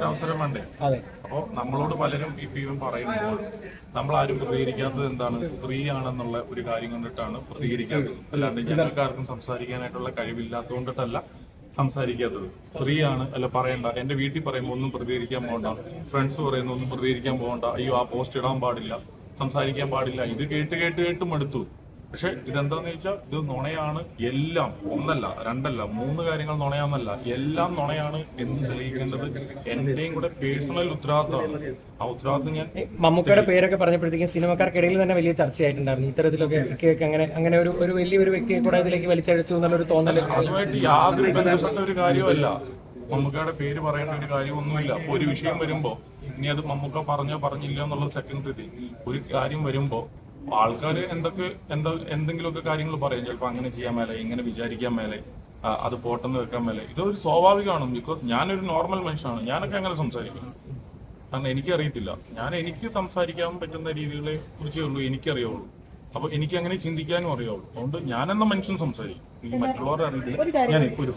അവസരം വേണ്ടേ? അതെ. അപ്പോ നമ്മളോട് പലരും ഇപ്പൊ പറയുമ്പോൾ നമ്മൾ ആരും പ്രതികരിക്കാത്തത് എന്താണ്? സ്ത്രീയാണെന്നുള്ള ഒരു കാര്യം കൊണ്ടിട്ടാണ് പ്രതികരിക്കാത്തത്. അല്ലാണ്ട് ഞങ്ങൾക്ക് ആർക്കും സംസാരിക്കാനായിട്ടുള്ള കഴിവില്ലാത്തതുകൊണ്ടിട്ടല്ല സംസാരിക്കാത്തത്. സ്ത്രീയാണ് അല്ല പറയണ്ട. എന്റെ വീട്ടിൽ പറയുമ്പോൾ ഒന്നും പ്രതികരിക്കാൻ പോകണ്ട ഫ്രണ്ട്സ് പറയുന്ന ഒന്നും പ്രതികരിക്കാൻ പോകണ്ട അയ്യോ ആ പോസ്റ്റ് ഇടാൻ പാടില്ല. സംസാരിക്കാൻ പാടില്ല. ഇത് കേട്ട് കേട്ട് കേട്ടും മടുത്തു പക്ഷെ ഇതെന്താന്ന് വെച്ചാൽ ഇത് നുണയാണ് എല്ലാം ഒന്നല്ല രണ്ടല്ല മൂന്ന് കാര്യങ്ങൾ നുണയാന്നല്ല എല്ലാം നുണയാണ് എന്ന് തെളിയിക്കേണ്ടത് എന്റെയും കൂടെ പേഴ്സണൽ ഉത്തരവാദിത്തമാണ്. ആ ഉത്തരവാദിത്തം ഞാൻ മമ്മൂക്കയുടെ പേരൊക്കെ പറഞ്ഞപ്പോഴത്തേക്കും സിനിമക്കാർക്കിടയിൽ തന്നെ വലിയ ചർച്ചയായിട്ടുണ്ടായിരുന്നു. ഇത്തരത്തിലൊക്കെ വ്യക്തിയൊക്കെ അങ്ങനെ അങ്ങനെ ഒരു ഒരു വലിയ ഒരു വ്യക്തിയെ കൂടെ ഇതിലേക്ക് വലിച്ചഴിച്ചു എന്നുള്ളൊരു തോന്നൽ അതുമായിട്ട് യാതൊരു ബന്ധപ്പെട്ട ഒരു കാര്യമല്ല മമ്മൂക്കയുടെ പേര് പറയേണ്ട ഒരു കാര്യമൊന്നുമില്ല. ഒരു വിഷയം വരുമ്പോ ഇനി അത് മമ്മൂക്ക പറഞ്ഞോ പറഞ്ഞില്ല എന്നുള്ള സെക്കൻഡറി ഒരു കാര്യം വരുമ്പോ ആൾക്കാർ എന്തൊക്കെ എന്താ എന്തെങ്കിലുമൊക്കെ കാര്യങ്ങൾ പറയും. ചിലപ്പോൾ അങ്ങനെ ചെയ്യാൻ മേലെ ഇങ്ങനെ വിചാരിക്കാൻ മേലെ അത് പോട്ടെന്ന് വെക്കാൻ മേലെ. ഇതൊരു സ്വാഭാവികമാണ് ബിക്കോസ് ഞാനൊരു നോർമൽ മനുഷ്യനാണ്. ഞാനൊക്കെ അങ്ങനെ സംസാരിക്കും. കാരണം എനിക്കറിയത്തില്ല. ഞാൻ എനിക്ക് സംസാരിക്കാൻ പറ്റുന്ന രീതികളെ കുറിച്ചേ ഉള്ളൂ എനിക്കറിയുള്ളൂ. അപ്പൊ എനിക്ക് അങ്ങനെ ചിന്തിക്കാനും അറിയാവുള്ളൂ. അതുകൊണ്ട് ഞാൻ എന്ന മനുഷ്യൻ സംസാരിക്കും. ഈ മറ്റുള്ളവരുടെ അറിയില്ല ഞാൻ ഇപ്പൊ ഒരു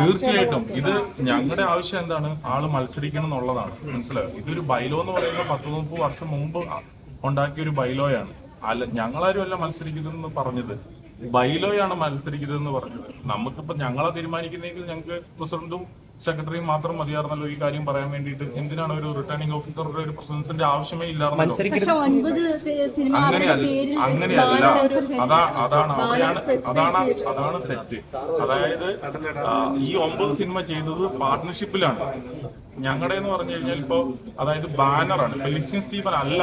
തീർച്ചയായിട്ടും. ഇത് ഞങ്ങളുടെ ആവശ്യം എന്താണ്? ആൾ മത്സരിക്കണം എന്നുള്ളതാണ്. മനസ്സിലായോ? ഇതൊരു ബൈലോ എന്ന് പറയുന്നത് പത്ത് മുപ്പത് വർഷം മുമ്പ് ഉണ്ടാക്കിയ ഒരു ബൈലോയാണ് അല്ല ഞങ്ങളാരും അല്ല മത്സരിക്കുന്നതെന്ന് പറഞ്ഞത്. ബൈലോയാണ് മത്സരിക്കുന്നതെന്ന് പറഞ്ഞത്. നമുക്കിപ്പോ ഞങ്ങളെ തീരുമാനിക്കുന്നെങ്കിൽ ഞങ്ങൾക്ക് പ്രസിഡന്റും സെക്രട്ടറിയും മാത്രം മതിയായിരുന്നല്ലോ ഈ കാര്യം പറയാൻ വേണ്ടിയിട്ട്. എന്തിനാണ് ഒരു റിട്ടേണിംഗ് ഓഫീസറുടെ ഒരു പ്രസിഡൻസിന്റെ ആവശ്യമേ ഇല്ലായിരുന്നല്ലോ? അങ്ങനെയല്ല അങ്ങനെയല്ല. അതാ അതാണ് അവിടെയാണ് അതാണ് അതാണ് തെറ്റ്. അതായത് ഈ ഒമ്പത് സിനിമ ചെയ്തത് പാർട്ട്ണർഷിപ്പിലാണ് ഞങ്ങളുടെ എന്ന് പറഞ്ഞു കഴിഞ്ഞാൽ ഇപ്പോ അതായത് ബാനറാണ്. ഇപ്പൊ ലിസ്റ്റിൻ സ്റ്റീഫൻ അല്ല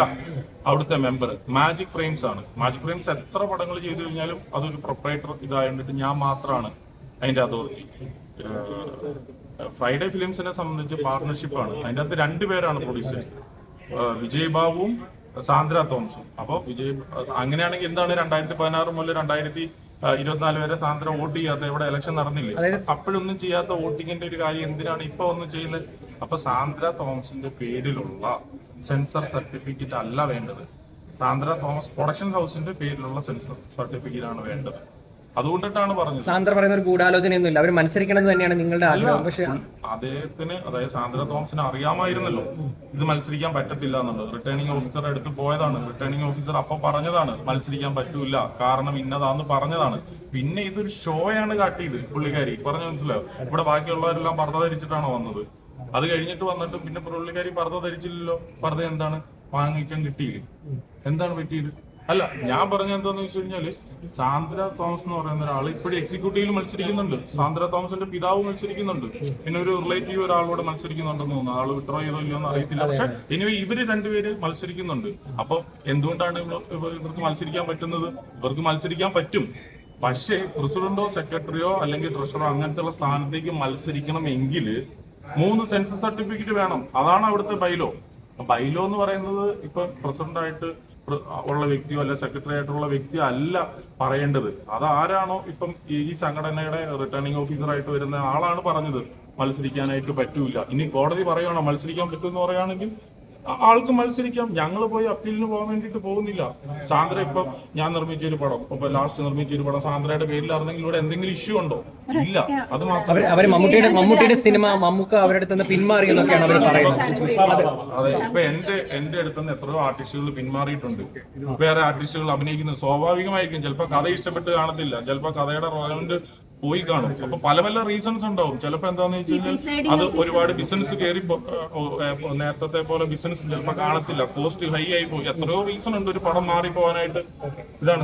അവിടുത്തെ മെമ്പർ മാജിക് ഫ്രെയിംസ് ആണ്. മാജിക് ഫ്രെയിംസ് എത്ര പടങ്ങൾ ചെയ്തു കഴിഞ്ഞാലും അതൊരു പ്രൊപ്പറേറ്റർ ഇതായിട്ട് ഞാൻ മാത്രമാണ് അതിന്റെ അതോറിറ്റി. ഫ്രൈഡേ ഫിലിംസിനെ സംബന്ധിച്ച് പാർട്ണർഷിപ്പാണ് അതിന്റെ അകത്ത് രണ്ടുപേരാണ് പ്രൊഡ്യൂസേഴ്സ് വിജയ് ബാബുവും സാന്ദ്ര തോമസും. അപ്പൊ വിജയ് അങ്ങനെയാണെങ്കിൽ എന്താണ് രണ്ടായിരത്തി പതിനാറ് മുതൽ രണ്ടായിരത്തി ഇരുപത്തിനാല് വരെ സാന്ദ്ര വോട്ട് ചെയ്യാത്ത ഇവിടെ ഇലക്ഷൻ നടന്നില്ലേ? അപ്പോഴൊന്നും ചെയ്യാത്ത വോട്ടിങ്ങിന്റെ ഒരു കാര്യം എന്തിനാണ് ഇപ്പൊ ഒന്നും ചെയ്യുന്നത്? അപ്പൊ സാന്ദ്ര തോമസിന്റെ പേരിലുള്ള സെൻസർ സർട്ടിഫിക്കറ്റ് അല്ല വേണ്ടത്. സാന്ദ്ര തോമസ് പ്രൊഡക്ഷൻ ഹൗസിന്റെ പേരിലുള്ള സെൻസർ സർട്ടിഫിക്കറ്റ് ആണ് വേണ്ടത്. അതുകൊണ്ടിട്ടാണ് പറഞ്ഞത്. സാന്ദ്ര പറയുന്ന ഒരു ഗൂഢാലോചനയൊന്നുമില്ല. അവർ മത്സരിക്കണം തന്നെയാണ് നിങ്ങളുടെ ആഗ്രഹം. പക്ഷേ അദ്ദേഹത്തിന് അതായത് സാന്ദ്ര തോമസിന് അറിയാമായിരുന്നല്ലോ. ഇത് മത്സരിക്കാൻ പറ്റത്തില്ല എന്നുള്ളത്. റിട്ടേണിംഗ് ഓഫീസർ എടുത്ത് പോയതാണ്. റിട്ടേണിംഗ് ഓഫീസർ അപ്പൊ പറഞ്ഞതാണ് മത്സരിക്കാൻ പറ്റൂല. കാരണം ഇന്നതാന്ന് പറഞ്ഞതാണ്. പിന്നെ ഇതൊരു ഷോയാണ് കാട്ടിയത് പുള്ളിക്കാരി. പറഞ്ഞു മനസ്സിലായോ? ഇവിടെ ബാക്കിയുള്ളവരെല്ലാം പർദ്ദ ധരിച്ചിട്ടാണോ വന്നത്? അത് കഴിഞ്ഞിട്ട് വന്നിട്ട് പിന്നെ പുള്ളിക്കാരി പർദ്ദ ധരിച്ചില്ലല്ലോ. പർദ്ദ എന്താണ്? വാങ്ങിക്കാൻ കിട്ടിയില്ലേ? എന്താണ് പറ്റിയത്? അല്ല ഞാൻ പറഞ്ഞ എന്താന്ന് വെച്ച് കഴിഞ്ഞാൽ സാന്ദ്ര തോമസ് എന്ന് പറയുന്ന ഒരാൾ ഇപ്പോഴും എക്സിക്യൂട്ടീവിൽ മത്സരിക്കുന്നുണ്ട്. സാന്ദ്ര തോമസിന്റെ പിതാവ് മത്സരിക്കുന്നുണ്ട്. പിന്നെ ഒരു റിലേറ്റീവ് ഒരാളോട് മത്സരിക്കുന്നുണ്ടെന്ന് തോന്നുന്നു. ആൾ വിട്രോ ചെയ്തോ ഇല്ലയോ എന്ന് അറിയത്തില്ല. പക്ഷെ ഇനി ഇവർ രണ്ടുപേര് മത്സരിക്കുന്നുണ്ട്. അപ്പൊ എന്തുകൊണ്ടാണ് ഇവ- ഇവ- ഇവർക്ക് മത്സരിക്കാൻ പറ്റുന്നത്? ഇവർക്ക് മത്സരിക്കാൻ പറ്റും. പക്ഷേ പ്രസിഡന്റോ സെക്രട്ടറിയോ അല്ലെങ്കിൽ ട്രഷറോ അങ്ങനത്തെ ഉള്ള സ്ഥാനത്തേക്ക് മത്സരിക്കണമെങ്കിൽ മൂന്ന് സെൻസസ് സർട്ടിഫിക്കറ്റ് വേണം. അതാണ് അവിടുത്തെ ബൈലോ ബൈലോ എന്ന് പറയുന്നത് ഇപ്പൊ പ്രസിഡന്റായിട്ട് ഉള്ള വ്യക്തിയോ അല്ല സെക്രട്ടറി ആയിട്ടുള്ള വ്യക്തിയോ അല്ല പറയേണ്ടത്. അത് ആരാണോ ഇപ്പം ഈ സംഘടനയുടെ റിട്ടേണിംഗ് ഓഫീസറായിട്ട് വരുന്ന ആളാണ് പറഞ്ഞത് മത്സരിക്കാനായിട്ട് പറ്റൂല. ഇനി കോടതി പറയുകയാണോ മത്സരിക്കാൻ പറ്റുമെന്ന് പറയുകയാണെങ്കിൽ ആൾക്ക് മത്സരിക്കാം. ഞങ്ങൾ പോയി അപ്പീലിന് പോകാൻ വേണ്ടിയിട്ട് പോകുന്നില്ല. സാന്ദ്ര ഇപ്പം ഞാൻ നിർമ്മിച്ച ഒരു പടം. ഇപ്പൊ ലാസ്റ്റ് നിർമ്മിച്ച ഒരു പടം. സാന്ദ്രയുടെ പേരിലായിരുന്നെങ്കിൽ ഇവിടെ എന്തെങ്കിലും ഇഷ്യൂ ഉണ്ടോ? ഇല്ല. അത് മാത്രം. അവർ മമ്മൂട്ടിയുടെ മമ്മൂട്ടിയുടെ സിനിമ മമ്മൂക്ക അവരുടെ അടുത്ത് നിന്ന് പിന്മാറി എന്നൊക്കെയാണ് അവർ പറയുന്നത്. അതെ. ഇപ്പൊ എന്റെ എന്റെ അടുത്ത് നിന്ന് എത്രയോ ആർട്ടിസ്റ്റുകൾ പിന്മാറിയിട്ടുണ്ട്. വേറെ ആർട്ടിസ്റ്റുകൾ അഭിനയിക്കുന്നത് സ്വാഭാവികമായിരിക്കും. ചിലപ്പോ കഥ ഇഷ്ടപ്പെട്ട് കാണത്തില്ല. ചിലപ്പോ കഥയുടെ റോയന്റ് പോയി കാണും. അപ്പൊ പല പല റീസൺസ് ഉണ്ടാവും. ചിലപ്പോ എന്താന്ന് വെച്ച് കഴിഞ്ഞാൽ അത് ഒരുപാട് ബിസിനസ് കയറി നേരത്തെ പോലെ ബിസിനസ് ചിലപ്പോ കാണത്തില്ല. കോസ്റ്റ് ഹൈ ആയി പോയി. എത്രയോ റീസൺ ഉണ്ട് ഒരു പടം മാറി പോകാനായിട്ട് ഇതാണ്